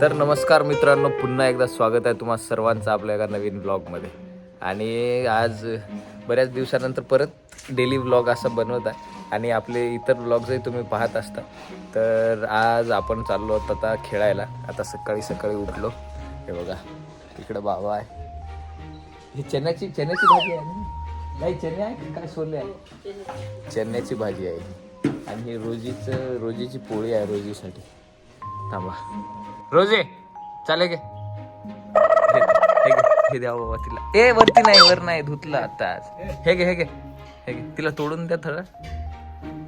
तर नमस्कार मित्रांनो पुन्हा एकदा स्वागत आहे तुम्हा सर्वांचं आपल्या एका नवीन ब्लॉगमध्ये. आणि आज बऱ्याच दिवसानंतर परत डेली ब्लॉग असा बनवत आहे. आणि आपले इतर ब्लॉगही तुम्ही पाहत असता. तर आज आपण चाललो आहोत आता खेळायला. आता सकाळी सकाळी उठलो. हे बघा इकडं बाबा आहे. ही चण्याची चण्याची भाजी आहे ना? नाही चणे आहे की? काय सोले आहे? चण्याची भाजी आहे. आणि ही रोजीचं रोजीची पोळी आहे रोजीसाठी. थांबा. रोजे चाले गे. हे हे हे द्या बाबा तिला. ए वरती नाही वर नाही धुतलं आता हे घे हे घे हे घे. तिला तोडून द्या थोडं.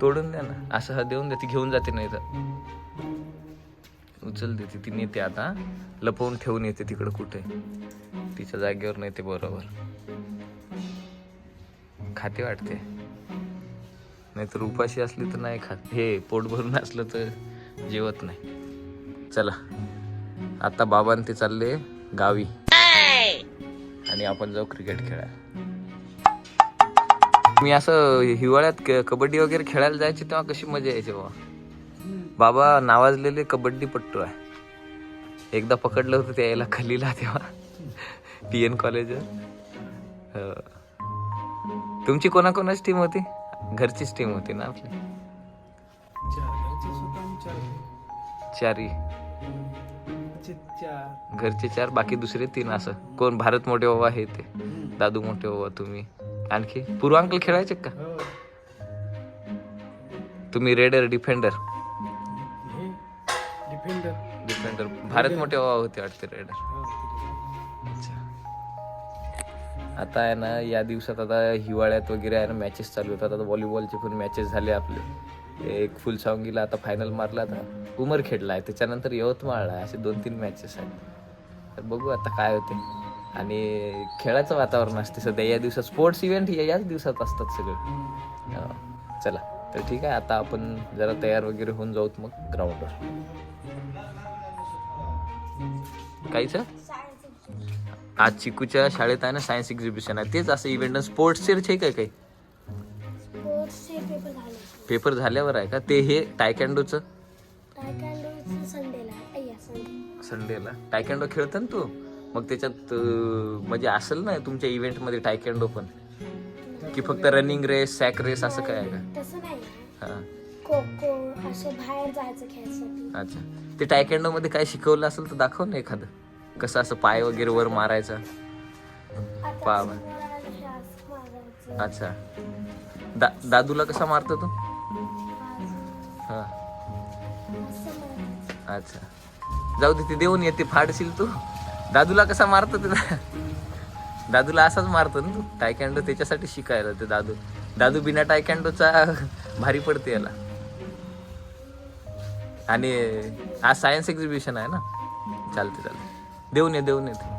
तोडून द्या ना. असं हा देऊन द्या ती घेऊन जाते नाही तर. उचल देते ती नेते आता. लपवून ठेवून येते तिकडं कुठे. तिच्या जागेवर नेते बरोबर. खाते वाटते. नाहीतर उपाशी असली तर नाही खात. हे पोट भरून असलं तर जेवत नाही. चला. आता बाबां ते चालले गावी. आणि आपण जाऊ क्रिकेट खेळायला. मी असं हिवाळ्यात क- कबड्डी वगैरे खेळायला जायचे तेव्हा कशी मजा यायची बाबा? बाबा नावाजलेले कबड्डी पट्टू आहे. एकदा पकडलं होतं त्या यायला खलीला तेव्हा. पी एन कॉलेज तुमची कोणाकोणाची टीम होती? घरचीच टीम होती ना आपली? चारी. घरचे चार बाकी दुसरे तीन असं. कोण भारत मोठे बाबा हे ते. दादू मोठे बाबा तुम्ही. आणखी पूर्वांकल खेळायचे का? तुम्ही raider defender. Defender. Defender. Bharat मोठे बाबा होते वाटते रेडर. आता आहे ना या दिवसात आता हिवाळ्यात वगैरे आहे ना मॅचेस चालू होतात. आता व्हॉलीबॉलचे पण मॅचेस झाले आपले. एक फुलसावंगीला आता फायनल मारला आता. उमरखेडला आहे. त्याच्यानंतर यवतमाळला आहे. असे दोन तीन मॅचेस आहेत. तर बघू आता काय होते. आणि खेळाचं वातावरण असते सध्या. या दिवसात स्पोर्ट्स इव्हेंट याच दिवसात असतात सगळे. चला. तर ठीक आहे. आता आपण जरा तयार वगैरे होऊन जाऊत मग ग्राउंडवर काहीच? आज चिकूच्या शाळेत आहे ना सायन्स एक्झिबिशन आहे. तेच असं इव्हेंट स्पोर्ट्सचे आहे काय काही स्पोर्ट्सचे पेपर झाले. पेपर झाल्यावर आहे का? ते हे टायकॅन्डोचं टायकांडोचं संडेला अय्या संडे संडेला टायकॅन्डो खेळतं ना तू? मग त्याच्यात अं, म्हणजे असेल ना तुमच्या इव्हेंटमध्ये टायकॅन्डो पण? की फक्त रनिंग रेस सॅक रेस असं काय आहे का? तसं नाही हां. खो खो असं बाहेर जायचं खेळायसाठी. अच्छा. ते टायकॅन्डो मध्ये काय शिकवलं असेल तर दाखव ना एखादं. कसं असं पाय वगैरे वर मारायचा? आता पहा असं मारायचं, मारायचं. अच्छा. दा दादूला कसा मारतो तू? हा. अच्छा. जाऊ दे ते देऊन येते फाडशील तू. दादूला कसा मारतो ते दादूला असाच मारतो ना तू. टायकँडो त्याच्यासाठी शिकायला ते दादू. दादू बिना टायकँडोचा भारी पडते याला. आणि आज सायन्स एक्झिबिशन आहे ना? चालते चालते देऊन ये देऊन येते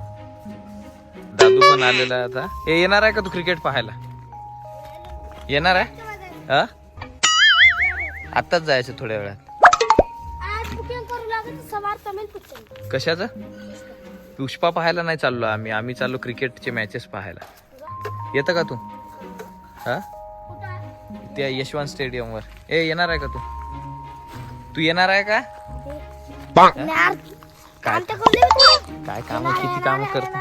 दादू पण आलेला आता. हे येणार आहे का तू क्रिकेट पाहायला? येणार आहे? हा? आत्ताच जायचं थोड्या वेळात. कशाचं? पुष्पा पाहायला नाही चाललो आम्ही. आम्ही चाललो क्रिकेटचे मॅचेस पाहायला. येतं का तू? हा? त्या यशवंत स्टेडियमवर. ए येणार आहे का तू? तू येणार आहे का? काय. काय काम? किती काम करतो.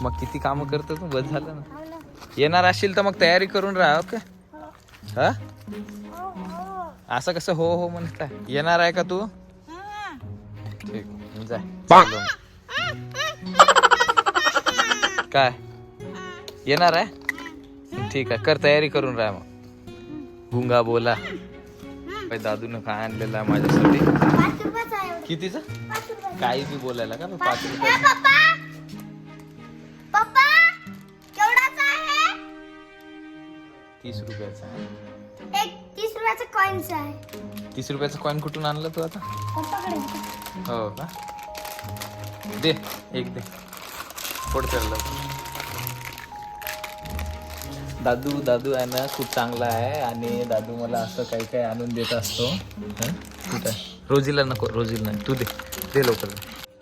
मग किती काम करतो तू? बस झालं ना. हो. येणार असशील तर मग तयारी करून राहा का हा. असं कसं हो हो म्हणत येणार आहे का तू? ठीक. काय? येणार आहे? ठीक आहे कर तयारी करून राहा मग. भुंगा बोला. काय दादून काय आणलेला आहे माझ्यासाठी. कितीचा. काही बी बोलायला का? पाच रुपये तीस रुपयाचा आहे. एक तीस रुपयाचा कॉइन्स आहे. तीस रुपयाचा कॉईन कुठून आणलं तू आता? पप्पाकडे. हो का? दे एक दे. पुढे चाललं दादू दादू आहे ना खूप चांगला आहे आणि दादू मला असं काही काही आणून देत असतो. हं? ठीक आहे. रोजीला नको रोजीला नाही. तू दे. दे लवकर.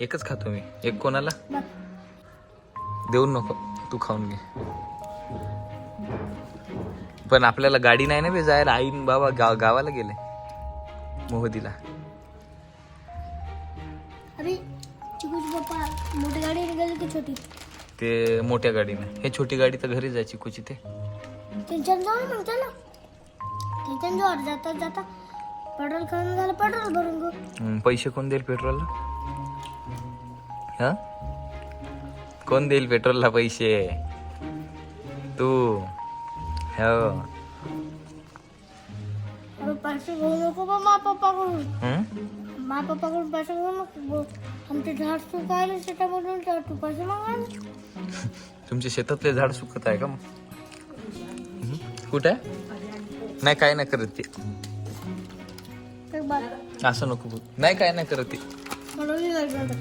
एकच खातो मी. एक कोणाला? बघ. देऊन नको. तू खाऊन घे. पण आपल्याला गाडी नाही ना बे जायला आईन बाबा गाव गावाला गेले. मोहदीला. पप्पा मोठी गाडी निघाली की छोटी? ते मोठ्या गाडीने. हे छोटी गाडी तर घरी जायची कुची ते. टेन्शन जाऊ ना म्हणतो ना टेन्शन जाऊ जाता जाता पेट्रोल खाऊन झालं पेट्रोल भरून घेऊ. हम्म, पैसे कोण देईल पेट्रोलला? हा? कोण देईल पेट्रोलला पैसे? तू. हो पैसे घेऊ नको बा मा पप्पाकडून? मा पप्पाकडून पैसे घेऊ नको. आमचे झाड सुकायले शेतामधून तर तू पैसे मागायला तुमच्या शेतातले झाड सुकत आहे का? कुठे? नाही काय नाही करत ते बार असं नको बोल. नाही काय नाही करत ते आता.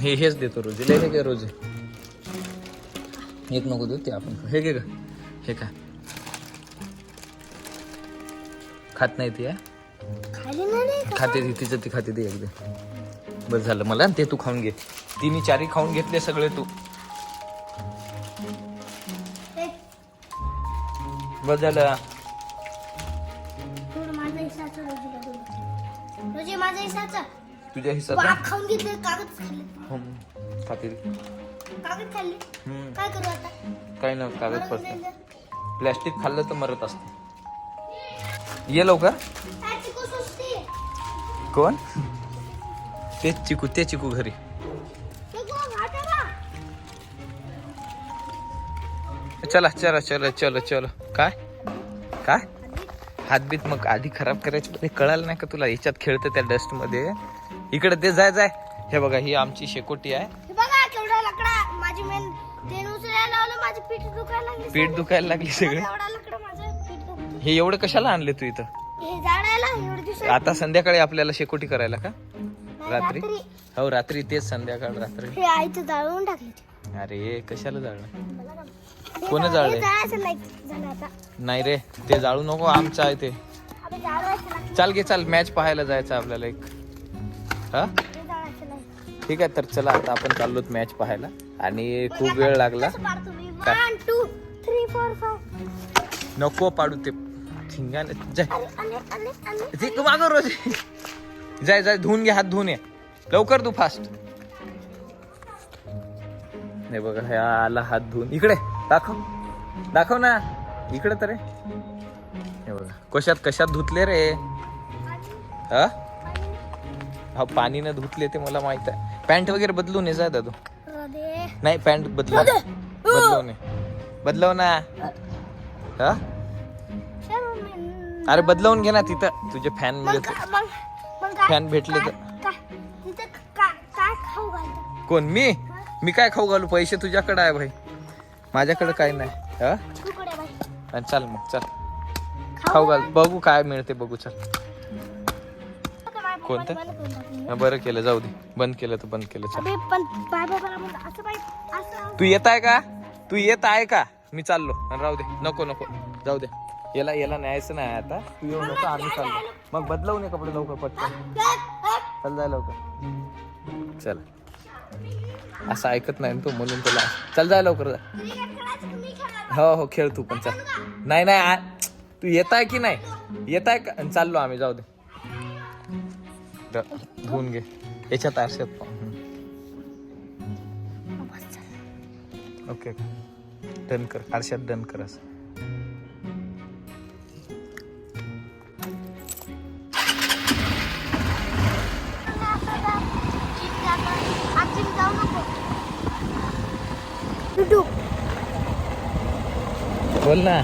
हे हेच देतो रोज लय घे रोज एक नको देऊ ते आपण हे घे का हे का खात नाही ती हा? खाते. ती तिचं ती खाते ती एकदा. बस झालं मला ते तू खाऊन घे. तिन्ही चारी खाऊन घेतले सगळे तू. बस झालं. तुझ्या हिस्सात वाघ खाऊन घेतले कागद हम्म. खाते. कागद खाल्ले. काय करू आता? ना कागद पडतं प्लॅस्टिक खाल्लं तर मरत असते. ये लवकर. कोण? ते चिकू ते चिकू घरी. चला चला चलो चलो चलो. काय? काय? हातबीत मग आधी खराब करायची ते कळालं नाही का तुला? याच्यात खेळतं त्या डस्टमध्ये इकडे ते जाय जाय. हे बघा ही आमची शेकोटी आहे. हे पीठ दुखायला लागली. सगळे. हे एवढं कशाला आणले तू इथं? हे एवढे आता संध्याकाळी आपल्याला शेकोटी करायला का? रात्री? रात्री. हो रात्री तेच संध्याकाळ रात्री. हे आईचं जाळून टाकले अरे कशाला जाळलं? हे कोणी जा- जाळलंय? हे जाळायचं नाही झालं आता नाही रे ते जाळू नको आमचं आहे ते. नाही. चाल घे चाल मॅच पाहायला जायचं आपल्याला एक. हा? हे जाळायचं नाही. ठीक आहे तर चला आता आपण चाललोत मॅच पाहायला. आणि खूप वेळ लागला. कसं पाडतो मी? काय? One two three four five नको पाडू ते. ठिंगाने जाय. ते मागं रोज. जाय जाय धुवून घे हात धुवून ये. लवकर तू फास्ट नाही बघा ह्या आला हात धुवून. इकडे दाखव. दाखव ना. इकडे तर रे. हे बघा कशात कशात धुतले रे? हा हा पाणीनं धुतले ते मला माहीत आहे. पॅन्ट वगैरे बदलून ये जा दादू. नाही पॅन्ट बदलव बदलव नाही बदलव ना. हा अरे बदलवून घे ना तिथं. तुझे फॅन मिळत फॅन भेटले तर. कोण मी? मी काय खाऊ घालू? पैसे तुझ्याकडे आहे भाई. माझ्याकडे काय नाही. हा? चल मग चल. खाऊ घाल. बघू काय मिळते बघू चल. कोणतं? बरं केलं जाऊ दे. बंद केलं तर बंद केलं चल. तू येत आहे का? तू येत आहे का? मी चाललो. आणि राहू दे. नको नको. जाऊ दे. याला याला न्यायचं नाही आता. तू येऊ नको आम्ही चाललो. मग बदलवू नये कपडे लवकर पटकन. चल जाय लवकर. चल. असं ऐकत नाही तू म्हणून तुला चल जाय लवकर जा. हो हो खेळ तू पण चल. नाही नाही तू येत आहे की नाही? येत आहे का चाललो आम्ही जाऊ दे. धुवून घे. याच्यात आरशात. ओके. डन कर. आरशात डन कर असं. बोल ना.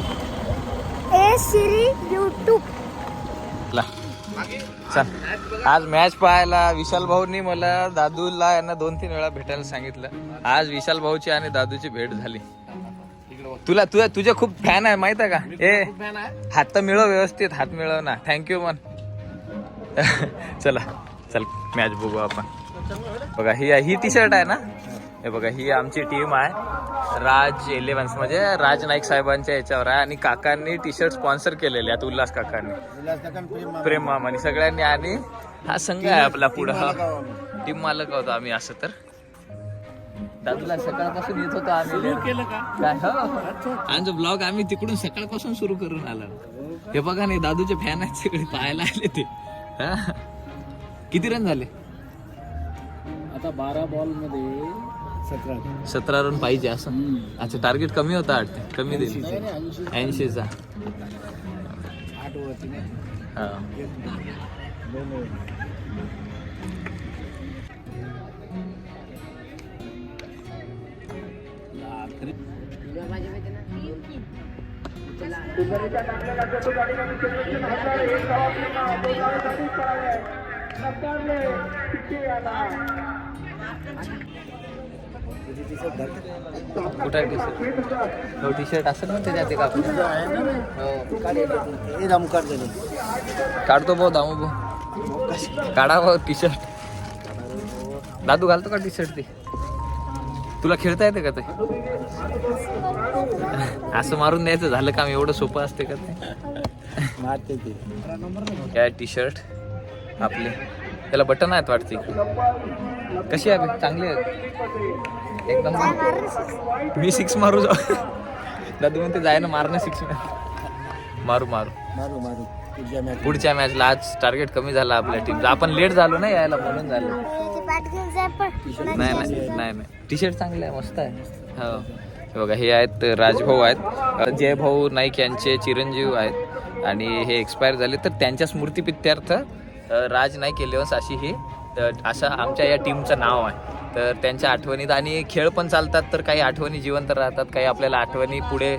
ए सिरी युट्यूब ला. चल. आज मॅच पाहायला विशाल भाऊनी मला दादूला यांना दोन तीन वेळा भेटायला सांगितलं. आज विशाल भाऊची आणि दादूची भेट झाली. तुला तुझ्या तुझे खूप फॅन आहे माहीत आहे का? ए हात तर मिळव व्यवस्थित हात मिळव ना. थँक्यू मन चला चल मॅच बघू आपण. बघा ही ही टी शर्ट आहे ना? हे बघा ही आमची टीम आहे. राज इलेव्हन्स म्हणजे राज नाईक साहेबांच्या याच्यावर आहे. आणि काकांनी टी शर्ट स्पॉन्सर केलेले आहेत उल्हास काकांनी. प्रेम मामानी. सगळ्यांनी आणि हा संघ आहे आपला पुढं. हा टीम मालक होतो आम्ही असं तर. दादूला सकाळपासून येत होतो आम्ही. केलं काय हो. आमचा ब्लॉग आम्ही तिकडून सकाळपासून सुरू करून आलो. हे बघा नाही दादूचे फॅन आहेत सगळे. पाहायला आले ते. हा? किती रन झाले? आता बारा बॉलमध्ये सतरा. सतरा रन पाहिजे असं. अच्छा टार्गेट कमी होता वाटते? कमी ऐंशी ऐंशीचा. टी शर्ट हो टी शर्ट असेल ना त्याच्यात हे. रमकार झाले काढतो भाऊ दामू भाऊ. काढा भाऊ टी शर्ट. दादू घालतो का टी शर्ट ते? तुला खेळता येते का ते? असं मारून द्यायचं झालं काम एवढं सोपं असते का ते? मारते ते. काय टी शर्ट आपले. त्याला बटन आहेत वाटते. कशी आहे? चांगली आहे. एकदम. मी सिक्स मारू जाऊ. दादू म्हणते जाय ना मारणं सिक्स मारू मारू. मारू मारू. पुढच्या मॅचला आज टार्गेट कमी झाला आपल्या टीमचा आपण लेट झालो ना यायला म्हणून झालं. नाही नाही नाही नाही. टी शर्ट चांगलं आहे मस्त आहे. हो. हे बघा हे आहेत राजभाऊ आहेत. जय भाऊ नाईक यांचे चिरंजीव आहेत. आणि हे एक्सपायर झाले तर त्यांच्या स्मृतीपित्यार्थ राज नाईक इलेव्हन्स अशी ही असं आमच्या या टीमचं नाव आहे. तर त्यांच्या आठवणीत आणि खेळ पण चालतात तर काही आठवणी जिवंत राहतात काही आपल्याला आठवणी पुढे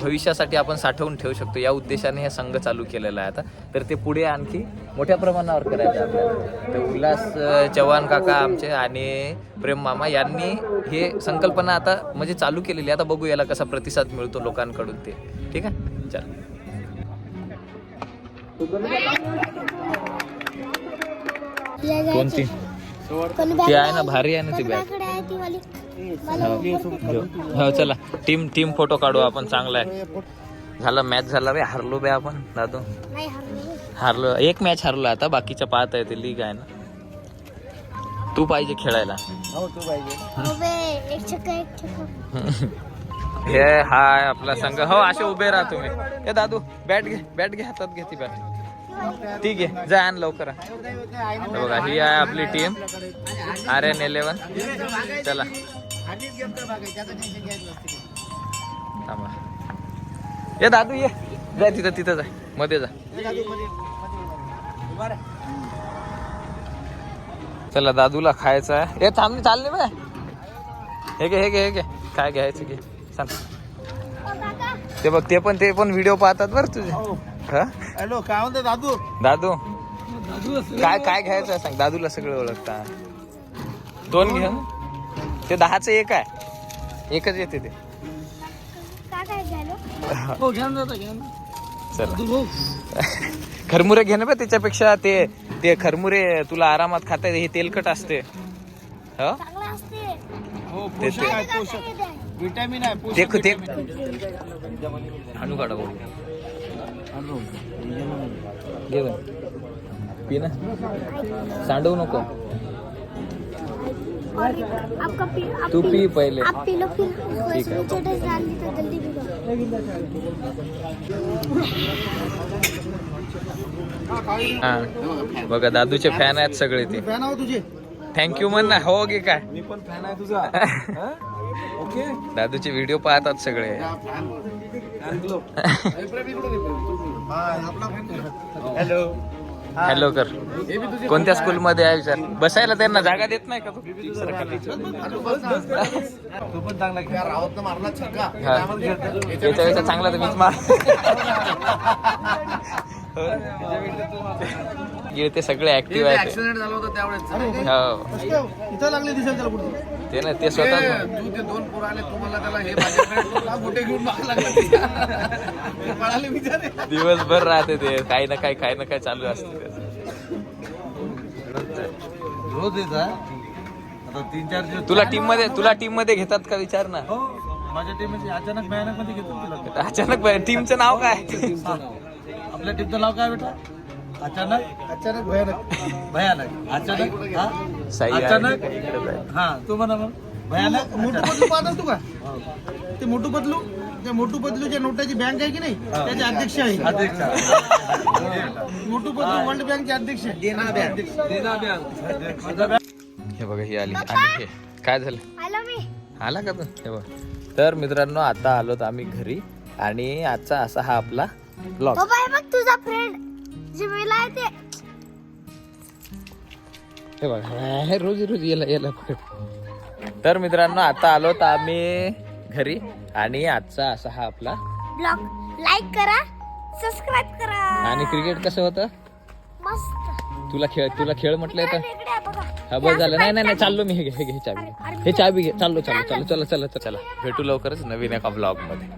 भविष्यासाठी आपण साठवून ठेवू शकतो. या उद्देशाने हे संघ चालू केलेला आहे आता. तर ते पुढे आणखी मोठ्या प्रमाणावर करायचं आहे आपल्याला. तर उल्हास चव्हाण काका आमचे आणि प्रेम मामा यांनी हे संकल्पना आता म्हणजे चालू केलेली आहे. आता बघू याला कसा प्रतिसाद मिळतो लोकांकडून ते. ठीक आहे? चल. कोणती? कोणी ती आहे ना भारी आहे ना ती बॅग. आहे ती हो हो, चला. टीम टीम फोटो काढू आपण चांगला आहे. झालं मॅच झाला बे हारलो बे आपण दादू. नाही हरली. हारलो. एक मॅच हारलो आता बाकीच्या पाहता येते. लीग आहे ना. तू पाहिजे खेळायला. हो तू हो हे हाय आपला संघ. हो असे उभे राहा तुम्ही. हे दादू बॅट घे बॅट घे हातात घे ती बॅट ती घे जा आण लवकर. हे बघा ही आहे आपली टीम आर एन इलेव्हन चला. थांबा. ये दादू ये. जा तिथं तिथं जा. मध्ये जा. चला दादूला खायचं आहे. हे थांब चालले बाय. हे घे हे घे हे घे. काय घ्यायचं घे. सांग. ते बघ ते पण ते पण व्हिडिओ पाहतात बरं तुझे. हा? हॅलो काय म्हणते दादू? दादू? काय काय घ्यायचं सांग? दादूला सगळं ओळखता. दोन घे. ते दहाचं एक आहे. एकच येते ते. हो चला. खरमुरे घे ना बे त्याच्यापेक्षा ते ते खरमुरे तुला आरामात खाता येते हे तेलकट असते. हो? चांगलं असते. हो ते- पोषक विटॅमिन आहे ते ते. आणू काढा. घे. पी ना. सांडवू नको. और आपका पी आप तू पी पहिले. आप पी लो फिर उसको ठीक है। हा. बघा दादूचे फॅन आहेत सगळे ते. फॅन आहो तुझे. थँक्यू म्हण. ना हो गे काय? मी पण फॅन आहे तुझा. ओके. दादूचे व्हिडिओ पाहतात सगळे. हॅलो हॅलो कर कोणत्या स्कूल मध्ये आहे विचार बसायला त्यांना जागा देत नाही का तू? तू पण चांगला छक्का हा. याच्यापेक्षा चांगला तर मीच मार ते सगळे ऍक्टिव्ह आहेत. ऍक्सिडेंट झाला होता त्यावेळेस. हो. ते ना ते स्वतः तू ते दोन पोर आले तुम्हाला त्याला हे माझ्याकडे का घेऊन लागला. ते पळाले विचारे दिवसभर राहते ते काही ना काही काही ना काही चालू असते त्याचं. रोज येत आता तीन चार दिवस तुला टीममध्ये तुला टीममध्ये घेतात का विचार ना? हो माझ्या टीममध्ये अचानक भयानकमध्ये घेतो तुला. अचानक टीमचं नाव काय? आपल्या टीमचं नाव काय बेटा? अचानक? अचानक भयानक. भयानक. अचानक? हा? साई आहे. अचानक. हा तू म्हणा मग. भयानक? मोठू पतलू पाहतोस तू का? ते मोठू त्या मोठू पतलूच्या नोटाची बँक आहे की नाही? त्याचे अध्यक्ष आहे. अध्यक्ष. मोठू पतलू वर्ल्ड बँकचे अध्यक्ष. देना बँक. हे बघा ही आली. आणि हे काय झालं? आलो मी. आला का तू? हे बघ. तर मित्रांनो आता आलोत आम्ही घरी. आणि आजचा असा हा आपला ब्लॉग बाबा हे बघ तुझा फ्रेंड ते हे बघा रोज रोज याला याला तर मित्रांनो आता आलोत आम्ही घरी आणि आजचा असा हा आपला ब्लॉग लाईक करा सबस्क्राईब करा. आणि क्रिकेट कसं होतं? मस्त. तुला खेळ तुला खेळ म्हटलंय तर? हा बस झालं. नाही नाही नाही चाललो मी. हे घे हे हे चाबी घे. हे चाबी घे. चाललो चाललो चाललो चला चला चला चला. भेटू लवकरच नवीन एका ब्लॉगमध्ये.